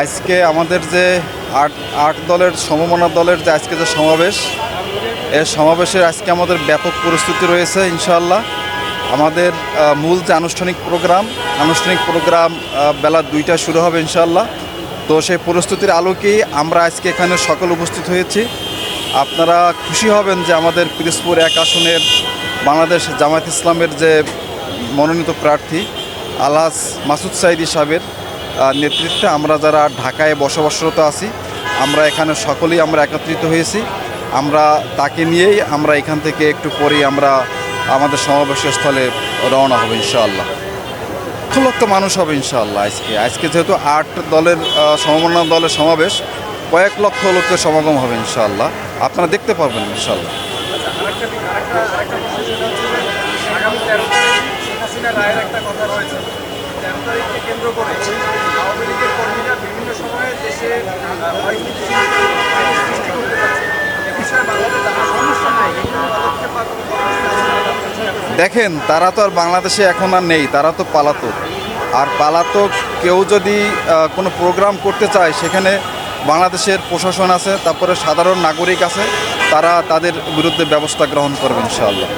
আজকে আমাদের যে আট আট দলের সমমনা দলের যে আজকে যে সমাবেশ এই সমাবেশের আজকে আমাদের ব্যাপক প্রস্তুতি রয়েছে, ইনশাআল্লাহ। আমাদের মূল যে আনুষ্ঠানিক প্রোগ্রাম আনুষ্ঠানিক প্রোগ্রাম বেলা দুইটা শুরু হবে, ইনশাআল্লাহ। তো সেই প্রস্তুতির আলোকেই আমরা আজকে এখানে সকল উপস্থিত হয়েছি। আপনারা খুশি হবেন যে আমাদের পিরোজপুর এক আসনের বাংলাদেশ জামায়াত ইসলামের যে মনোনীত প্রার্থী আলাস মাসুদ সাইদি সাহেবের নেতৃত্বে আমরা যারা ঢাকায় বসবাসরত আছি, আমরা এখানে সকলেই আমরা একত্রিত হয়েছি। আমরা তাকে নিয়েই আমরা এখান থেকে একটু পরেই আমরা আমাদের সমাবেশের স্থলে রওনা হবে ইনশাআল্লাহ। লক্ষ লক্ষ মানুষ হবে ইনশাআল্লাহ আজকে। আজকে যেহেতু আট দলের সমমনা দলের সমাবেশ, কয়েক লক্ষ লোকের সমাগম হবে ইনশাআল্লাহ। আপনারা দেখতে পারবেন ইনশাআল্লাহ। রায়ের একটা কথা রয়েছে। তেরো তারিখকে কেন্দ্র করে আওয়ামী লীগের কর্মীরা বিভিন্ন সময়ে দেশে সৃষ্টি করতে? দেখেন, তারা তো আর বাংলাদেশে এখন আর নেই, তারা তো পালাতক। আর পালাতক কেউ যদি কোনো প্রোগ্রাম করতে চায়, সেখানে বাংলাদেশের প্রশাসন আছে, তারপরে সাধারণ নাগরিক আছে, তারা তাদের বিরুদ্ধে ব্যবস্থা গ্রহণ করবে, ইনশাআল্লাহ।